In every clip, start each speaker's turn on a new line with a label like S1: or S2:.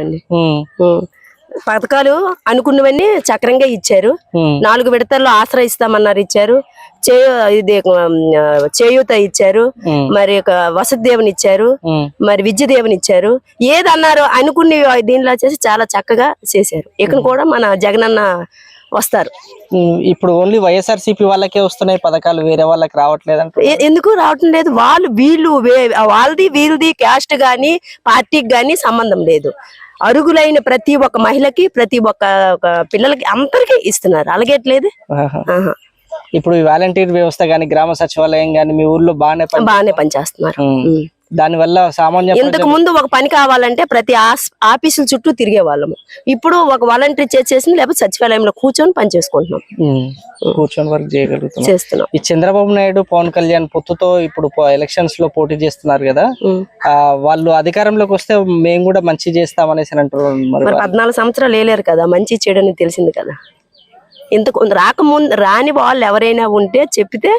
S1: ఉం. పథకాలు అనుకున్నవన్నీ చక్రంగా ఇచ్చారు. నాలుగు విడతల్లో ఆశ్రయ ఇస్తామన్నారు ఇచ్చారు. చేయు ఇది చేయూత ఇచ్చారు. మరి వసతి దేవుని ఇచ్చారు. మరి విద్య దేవుని ఇచ్చారు. ఏది అన్నారో అనుకుని దీనిలో చేసి చాలా చక్కగా చేశారు. ఇక్కడ కూడా మన జగనన్న వస్తారు.
S2: ఇప్పుడు ఓన్లీ వైఎస్ఆర్సీపీ వాళ్ళకే వస్తున్నాయి పథకాలు వేరే వాళ్ళకి రావట్లేదంట
S1: ఎ- ఎందుకు రావటం లేదు? వాళ్ళు వీళ్ళు వాళ్ళది వీళ్ళది క్యాస్ట్ గాని పార్టీకి గాని సంబంధం లేదు. అరుగులైన ప్రతి ఒక్క మహిళకి ప్రతి ఒక్క ఒక పిల్లలకి అందరికీ ఇస్తున్నారు. అలాగేట్లేదు.
S2: ఇప్పుడు వాలంటీర్ వ్యవస్థ గానీ గ్రామ సచివాలయం గానీ మీ ఊర్లో బాగానే పని
S1: బాగానే పనిచేస్తున్నారు.
S2: ఉమ్.
S1: ఉమ్.
S2: దాని వల్ల సామాన్య
S1: ఇంతకు ముందు ఒక పని కావాలంటే ప్రతి ఆఫీసుల చుట్టూ తిరిగే వాళ్ళము ఇప్పుడు ఒక వాలంటీర్ చేసేసింది లేకపోతే సచివాలయంలో కూర్చొని పని చేసుకుంటున్నాం.
S2: కూర్చొని వర్క్ చేయగలుగుతున్నాం.
S1: చేస్తున్నాం.
S2: ఈ చంద్రబాబు నాయుడు పవన్ కళ్యాణ్ పొత్తుతో ఇప్పుడు ఎలక్షన్స్లో పోటీ చేస్తున్నారు కదా. వాళ్ళు అధికారంలోకి వస్తే మేము కూడా మంచి చేస్తామనేసి అంటున్నారు మరి
S1: పద్నాలుగు సంవత్సరాలు వేయలేరు కదా మంచి చెడు అని తెలిసింది కదా. ఇంతకు రాకముందు రాని వాళ్ళు ఎవరైనా ఉంటే చెప్పితే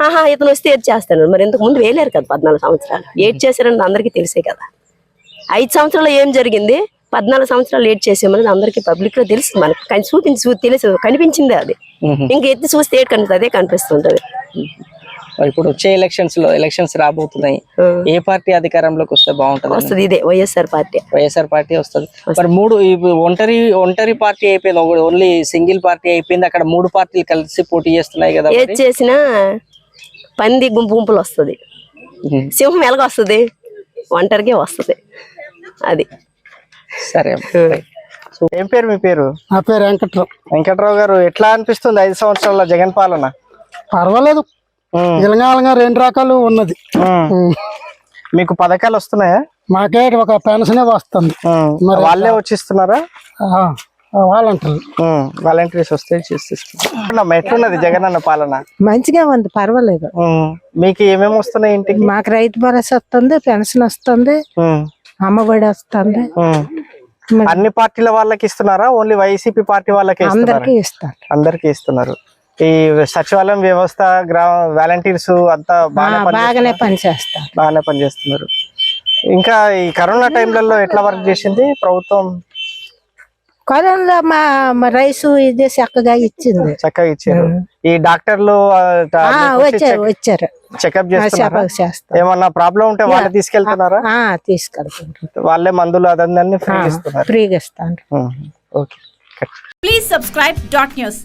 S1: ఆహా ఇతను వస్తే ఏది చేస్తాను మరి ఇంతకు ముందు వేయలేరు కదా పద్నాలుగు సంవత్సరాలు. ఏడ్ చేశారని అందరికీ తెలిసే కదా. ఐదు సంవత్సరాలు ఏం జరిగింది? పద్నాలుగు సంవత్సరాలు ఏడ్ చేసామని అందరికీ పబ్లిక్లో తెలుసు మనకి. కానీ చూపించి చూ- తెలుసు కనిపించింది అది. ఇంక ఎత్తి చూస్తే ఏడు కనిపిస్తుంది? అదే కనిపిస్తుంటది.
S2: ఇప్పుడు వచ్చే ఎలక్షన్స్లో ఎలక్షన్స్ రాబోతున్నాయి. ఏ పార్టీ అధికారంలోకి వస్తే బాగుంటది?
S1: వస్తుంది ఇదే వైఎస్ఆర్ పార్టీ.
S2: వైఎస్ఆర్ పార్టీ వస్తుంది. మరి మూడు ఒంటరి ఒంటరి పార్టీ అయిపోయింది. ఓన్లీ సింగిల్ పార్టీ అయిపోయింది. అక్కడ మూడు పార్టీలు కలిసి పోటీ చేస్తున్నాయి కదా
S1: ఏది. చేసినా పంది గుంపు గుంపులు వస్తుంది. సింహం ఎలాగ వస్తుంది? ఒంటరికే వస్తుంది. అది.
S2: సరే ఏం పేరు మీ పేరు?
S3: నా పేరు వెంకట్రావు.
S2: వెంకట్రావు గారు ఎట్లా అనిపిస్తుంది ఐదు సంవత్సరాల జగన్ పాలన?
S3: పర్వాలేదు. తెలంగాణగా రెండు రకాలు ఉన్నది.
S2: మీకు పథకాలు వస్తున్నాయా?
S3: మాకే ఒక పెన్షనే వస్తుంది.
S2: వాళ్ళే వచ్చిస్తున్నారా?
S3: వాళ్ళంటారు.
S2: వాలంటీర్స్ వస్తే చేసిస్తున్నాం ఎట్లున్నది జగన్ అన్న పాలన.
S4: మంచిగా ఉంది పర్వాలేదు.
S2: మీకు ఏమేమి వస్తున్నాయి ఇంటికి?
S4: మాకు రైతు భరోసా వస్తుంది పెన్షన్ వస్తుంది అమ్మఒడి వస్తుంది.
S2: అన్ని పార్టీల వాళ్ళకి ఇస్తున్నారా? ఓన్లీ వైసీపీ పార్టీ వాళ్ళకి ఇస్తున్నారా?
S4: అందరికి ఇస్తారు
S2: అందరికి ఇస్తున్నారు. ఈ సచివాలయం వ్యవస్థ గ్రామ వాలంటీర్స్ అంతా
S4: బాగానే పని చేస్తారు
S2: బాగానే పనిచేస్తున్నారు. ఇంకా ఈ కరోనా టైంలలో ఎట్లా వర్క్ చేసింది? ప్రభుత్వం
S4: కరోనాలో మా మా రైసు ఇది చక్కగా ఇచ్చింది.
S2: చక్కగా ఇచ్చారు. ఈ డాక్టర్లు
S4: వచ్చారు వచ్చారు.
S2: చెకప్
S4: చేస్తారు
S2: ఏమన్నా ప్రాబ్లం ఉంటే వాళ్ళు తీసుకెళ్తున్నారా?
S4: ఆ, తీసుకెళ్తారు
S2: వాళ్ళే మందులు అదన్నీ ఫ్రీ ఇస్తున్నారు.
S4: ఫ్రీగా ఇస్తాను
S2: okay.
S5: Please subscribe dot news.